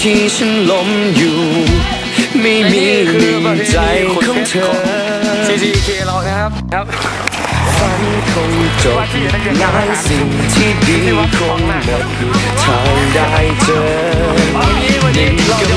ที่ฉันล้มอยู่ ไม่มีหนึ่งใจของเธอ CCK เรานะครับครับฝันคงจบหลายสิ่งที่ดีคงหมดทางได้เจอนี่กำลังใจ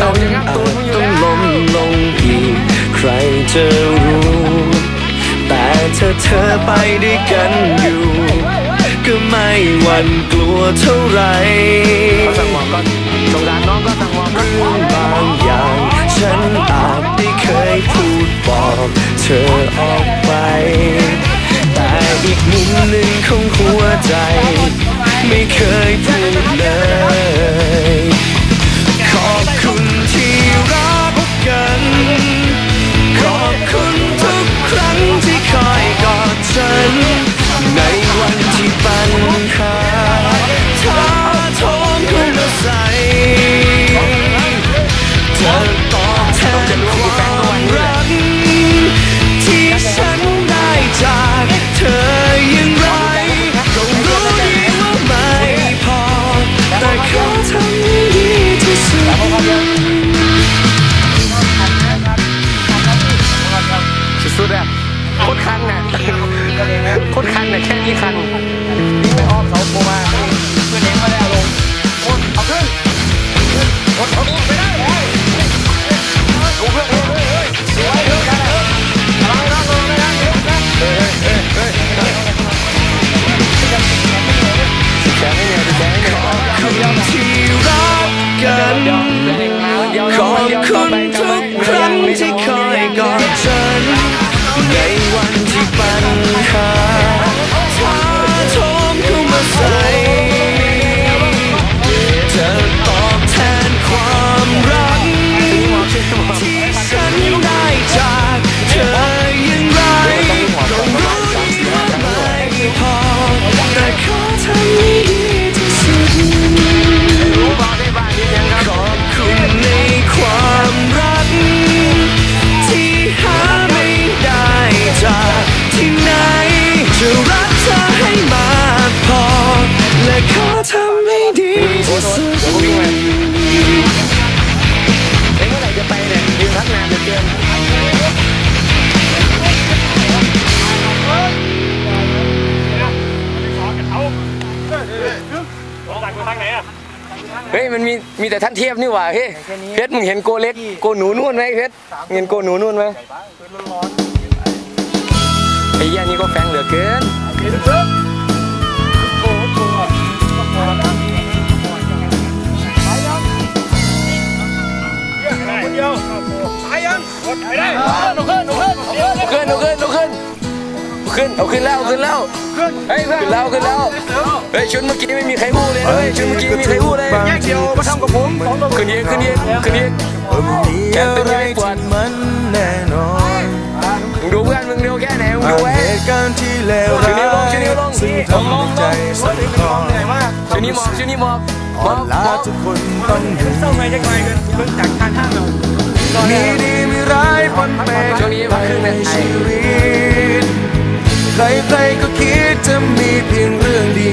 ฉันอาจต้องล้มลงอีก ใครจะรู้ แต่เธอเธอไปด้วยกันอยู่ ก็ไม่หวั่นกลัวเท่าไหรสั่งหมอบก่อนสงสารน้องก็สั่งหมอบเรื่องบางอย่าง ฉันอาจได้เคยพูดบอกเธอออกไป แต่อีกมุมหนึ่งของหัวใจ ไม่เคยพูดเลย เฮ้ยมันมีมีแต่ท่านเทียบนี่หว่าเฮ้ยเพชรมึงเห็นโกเล็กโกหนูนู่นไหมเพชรเห็นโกหนูนู่นไหมไอ้เหี้ยนี่ก็แฟงเหลือเกินขึ้นเอาขึ้นเอาขึ้น ขึ้นเอาขึ้นแล้วเอาขึ้นแล้วเฮ้ยขึ้นแล้วขึ้นแล้วเฮ้ยชุดเมื่อกี้ไม่มีใครอู้เลยนะเฮ้ยชุดเมื่อกี้ไม่มีใครอู้เลยแยกเดียวมาทำกับผมสองต่อขึ้นเยอะขึ้นเยอะขึ้นเยอะมีอะไรที่มันแน่นอนมึงดูเพื่อนมึงเร็วแค่ไหนมึงดูไว้เหตุการณ์ที่เลวร้ายชูนิ้วลงซึ่งทำให้ใจสั่นคลอนชุดนี้หมอบชุดนี้หมอบหมอ่ออนบล้าหมอบทุกคนต้องอยู่เศร้าไงจะไกลกันเพิ่งจากทางห้างเรามีดีมีร้ายปนเปช่วงนี้มาขึ้นเนี่ยไอ้ชีวิต ใครๆก็คิดจะมีเพียงเรื่องดี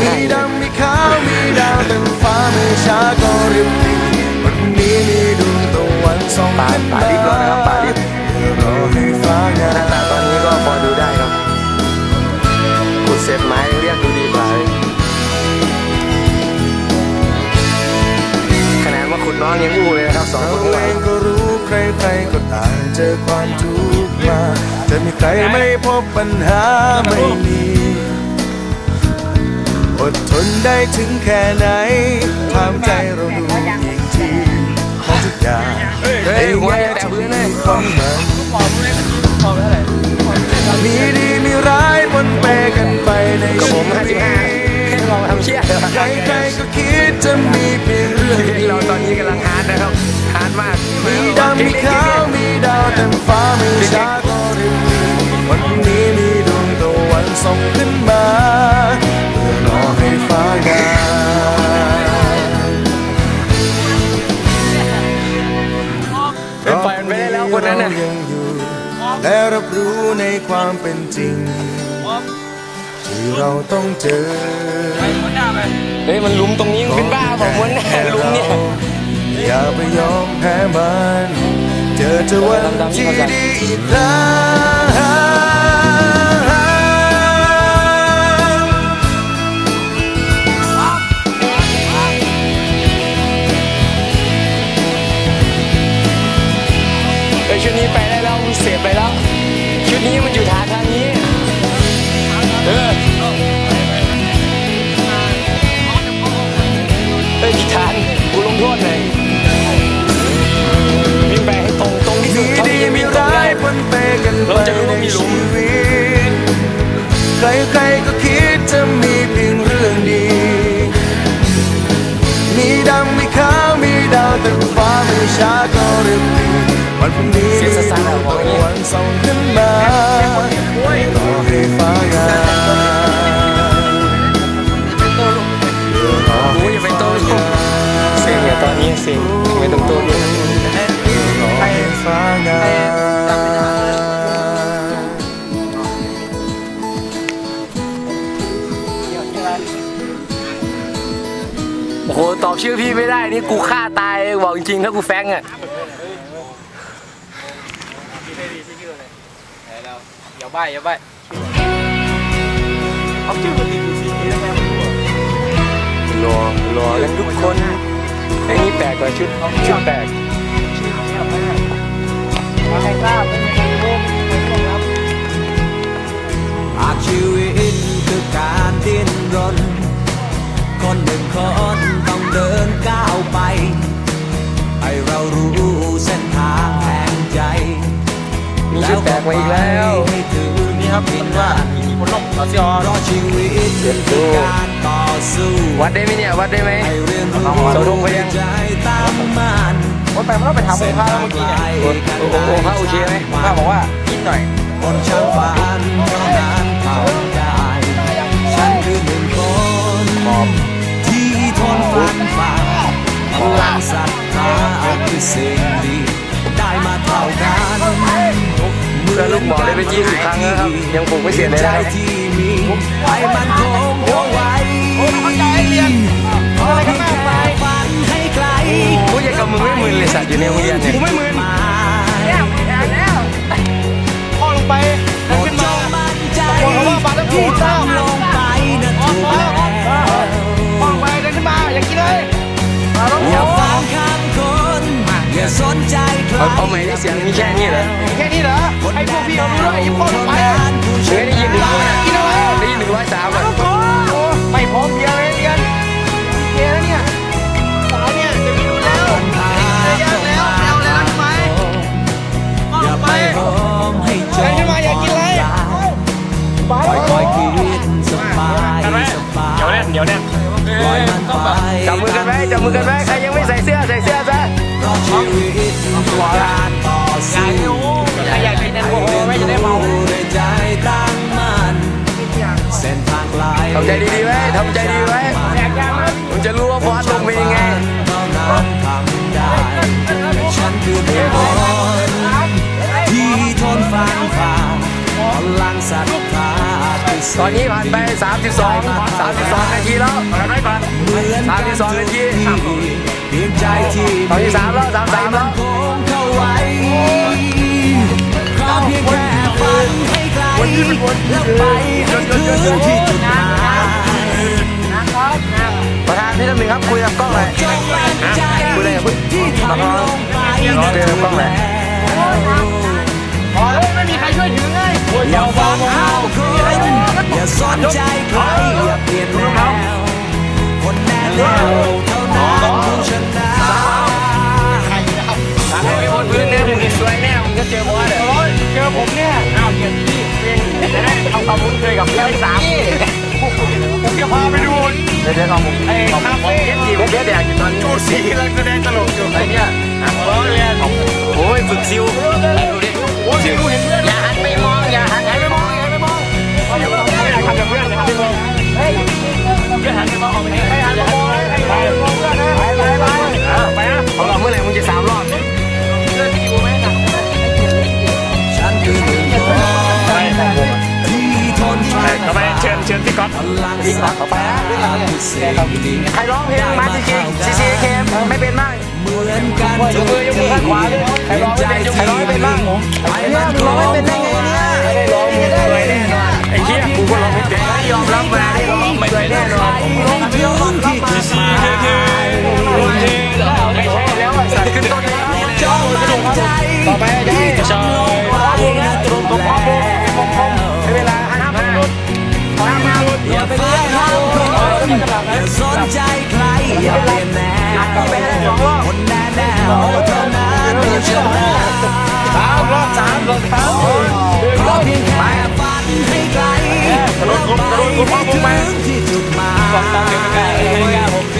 มีดำมีขาว มีดาวเต็มฟ้าไม่ช้าก็ริบดีวันนี้มีดวงตะวันส่องปาขึ้นปามาลิฟต์รอนะครับปาลิฟต์รอให้ฟ้างาหน้าตาตอนนี้ก็พอดูได้ครับขุดเศษไม้เรียกดูดีกว่าเลยขนาดว่าขุดน้องยังอู้เลยนะครับสองเราคนข้างหเอลังงก็รู้ใครๆก็ต่างเจอความทุกข์ มา จะมีใครไม่พบปัญหาไม่มีได้ถึงแค่ไหนถามใจเราดูอีกทีของทุกอย่างเฮ้ยหัวอย่าแตะพื้นเลยของมันมีดีมีร้ายปนเปกันไปในกับผชีมวิต55ลองทำเชี่ยเลยใครๆก็คิดจะมีเพียงเรื่องเพลงเดียเราวตอนนี้กำลังฮาร์ดนะครับฮาร์ดมากมีดำมีขาว และรับรู้ในความเป็นจริง ที่เราต้องเจอเฮ้ยมันลุมตรงนี้มันเป็นบ้าเปล่าม้วนแน่ลุมเนี่ยอย่าไปยอมแพ้มัน เจอเจอวันที่ดีอีกครั้ง ส่องขึ้นมารอให้ฟ้างามรอกูให้อย่าไปฟ้าโต้ลุงามเสียงอย่าตอนนี้เสียงไม่ต้องโต้ลุรอให้ฟ้างามโอ้โหตอบชื่อพี่ไม่ได้ นี่กูฆ่าตายบอกจริงๆถ้ากูแฟงอะ อย่า ใบอย่าใบเอาชื่อมันติดอยู่สีนี้แล้วแม่รอรอกันทุกคนไอ้นี่แปลกกว่าชุดชุดแปลกใครทราบไม่มีใครรู้ไม่มีใครรู้ครับหากชีวิตคือการดิ้นรน คนหนึ่งคนต้องเดินก้าวไป ให้เรารู้เส้นทางแห่งใจมี ชุดแปลกมาอีกแล้วให้ถึงนี่ครับเป็นว่ามีคนลบต่อซีออเพราะชีวิตคือการต่อสู้วัดได้ไหมเนี่ยวัดได้ไหมให้เรียนรู้เสาธงไปยังใจตั้งมั่นคนไปมันต้องไปถามองค์พระเมื่อกี้เนี่ยโอ้โอ้โอ้พระโอเคไหมพระบอกว่ากินหน่อยคนช่างฝันเท่านั้นทำได้ฉันคือหนึ่งคนที่ทนฟันฝ่าพลังศรัทธาคือสิ่งดีได้มาเท่ากันเพื่อ นลูกหมอเลยไปยี่สิบครั้งแล้วครับ ยังปลูกไม่เสร็จเลยใจนะครับที่มีให้มันคงเอาไว้ขอเพียงแค่ฝันให้ไกลกูยังกับมึงไม่มึนเลยสัตว์อยู่ในโรงเรียนเนี่ยกูไม่มึนแล้วแล้วพ่อลงไปโปรขึ้ดนจมางมั่นใจบอกเขาว่าบาดน้ำที่หูเศร้าท เอาเอาใหม่ที่เสียงมีแค่นี้เหรอแค่นี้เหรอให้พวกพี่เอารู้ด้วยอย่าพ่อลงไปมึงไม่ได้ยินหนึ่งร้อยกินเอาไว้ได้ยินหนึ่งร้อยสามอะไม่พร้อมเพียงเลยเรียนเพียงแล้วเนี่ยสาวเนี่ยจะมีดูแล้วจะยากแล้วไม่เอาแล้วใช่ไหมอย่าไปหอมให้จใครมขึ้นมาอย่ากินเลยปล่อยปล่อยคิดสบายสบายเดี๋ยวแน่เดี๋ยวแน่ปล่อยมันไปจับมือกันไว้จับมือกันไว้ใคร ใจดีๆไว้ทำใจดีไว้แดกยามามึงจะรู้ว่าฟอสลงเป็นยังไงเท่านั้นทำได้ฉันคือเด็กคนที่ทนฟังฝ่าพลังศรัทธาคือตอนนี้ผ่านไป 32 32 นาทีแล้วเหมือนสามสิบสองนาทีเพียงใจที่ตอนที่สามแล้วสามสามแล้วคงเข้าไว้ขอเพียงแค่ฝันให้ไกลแล้วไปให้ถึงที่จุดหมายประธาน ท่นหนึ่งครับคุยกับกล้องหน่ยคุยอะไรกับพึ่งแล้วก็เจอกล้องหน่ยพอแล้วไม่มีใครช่วยถือเลยอย่าฟังเขาอย่าสนใจใครอย่าเปลี่ยนแนวคนแน่แล้วเท่านั้นผู้ชนะให้ไปบนพื้นเน่ยมึงนสวยแน่มก็เจอบอเลยเจอผมเนี่ยอ้าวเหยียบที่เพียงจะได้ทำความคุ้นเคยกับเพื่อนสาม ผมจะพาไปดูเดี๋ยวเดี๋ยวของผมไอ้คาเฟ่จีบเบี้ยแดงอยู่ตอนนี้จูสีกำลังแสดงตลกอยู่ไอ้เนี่ยอะเรียนโอ้ยฝึกซิวดูดิโอ้ยซิวเห็นเพื่อนอย่าหันไปมองอย่าหันไปมองอย่าหันไปมองซิวไม่อยากทำกับเพื่อนอย่าหันไปมองเฮ้ยเพื่อนหันไปมองออกไปให้หันไปมอง ทนฟังทำไมเชิญเชิญพี่ก๊อตพลังศรัทธาคือสิ่งดีใครร้องเพลงมาจริงๆซีซีเคไม่เป็นมากเหมือนกันยกมือยกมือข้างขวาเลยใครร้องไม่เป็นยกมือร้องไม่เป็นบ้างไปมันร้องไม่เป็นได้ไงเนี่ย คนแน่แนวเท่านั้นที่ชนะสามรอบสามรอบสามเพราะเพียงแค่ฝันให้ไกลแล้วไปให้ถึงที่จุดหมาย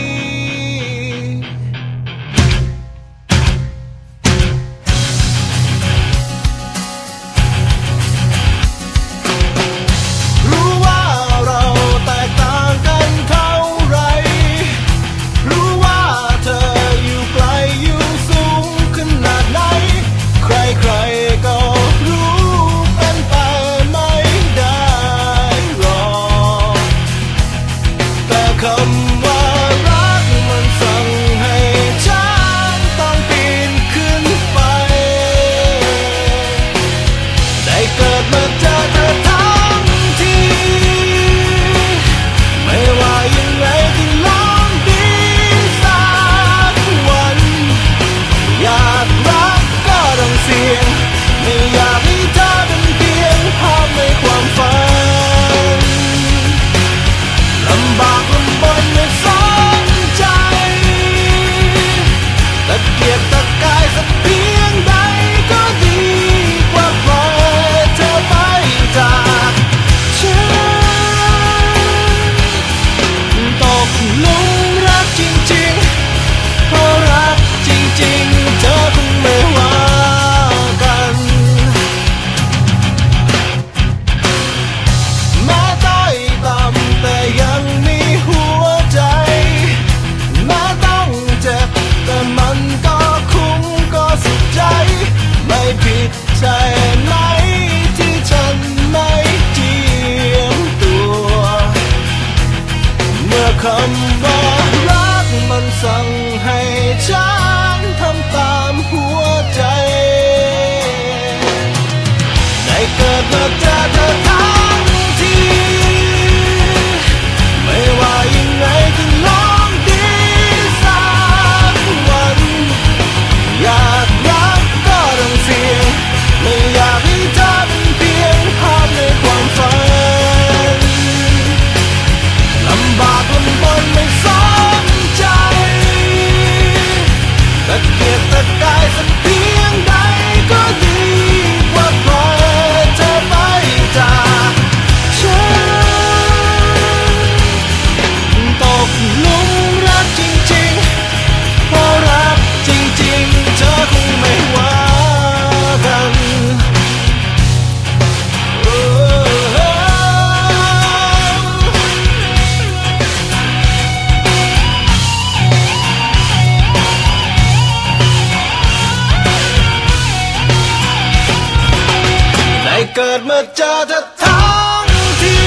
เกิดมาเจอเธอทั้งที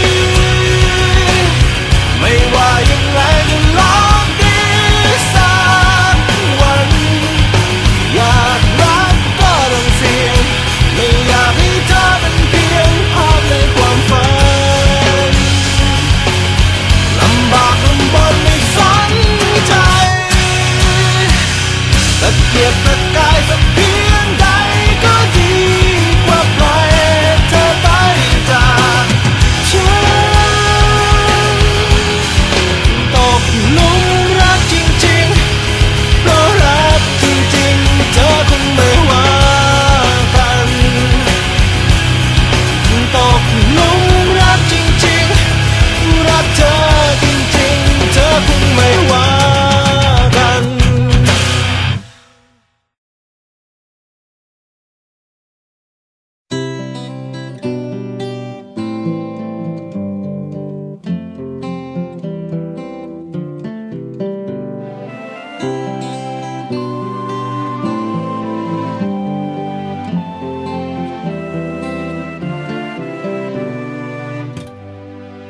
ไม่ว่ายังไงก็ลองดีสักวัน อยากรักก็ต้องเสี่ยง ไม่อยากให้เธอเป็นเพียงภาพในความฝันลำบากลำบนไม่สนใจตะเกียบตะกายสัก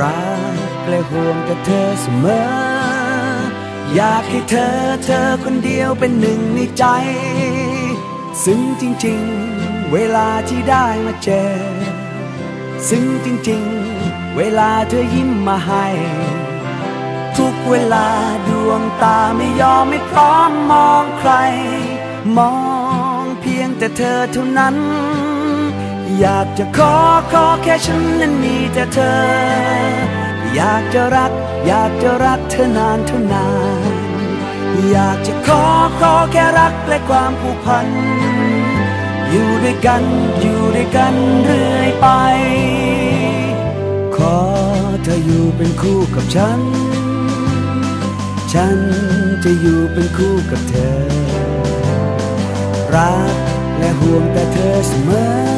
รักและห่วงกับเธอเสมอ อยากให้เธอเธอคนเดียวเป็นหนึ่งในใจ ซึ่งจริง ๆ เวลาที่ได้มาเจอ ซึ่งจริง ๆ เวลาเธอยิ้มมาให้ ทุกเวลาดวงตาไม่ยอมไม่พร้อมมองใคร มองเพียงแต่เธอเท่านั้น อยากจะขอขอแค่ฉันนั้นมีแต่เธอ อยากจะรัก อยากจะรักเธอนานเท่านาน อยากจะขอขอแค่รักและความผูกพัน อยู่ด้วยกันอยู่ด้วยกันเรื่อยไป ขอเธออยู่เป็นคู่กับฉัน ฉันจะอยู่เป็นคู่กับเธอ รักและห่วงแต่เธอเสมอ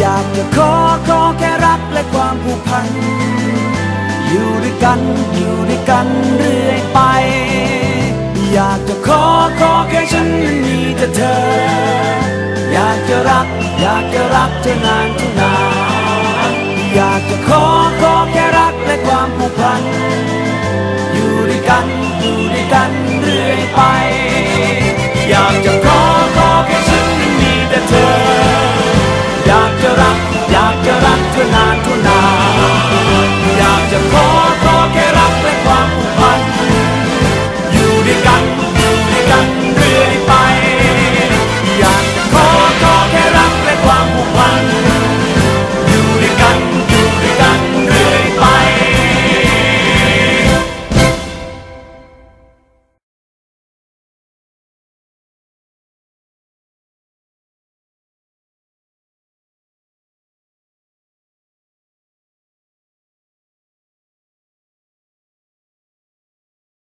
อยากจะขอขอแค่รักและความผูกพัน อยู่ด้วยกันอยู่ด้วยกันเรื่อยไป อยากจะขอขอแค่ฉันมีแต่เธอ อยากจะรัก อยากจะรักเธอนานเท่านานอยากจะขอขอแค่รักและความผูกพัน อยู่ด้วยกันอยู่ด้วยกันเรื่อยไป อยากจะขอขอแค่ฉันมีแต่เธอ Doctor up.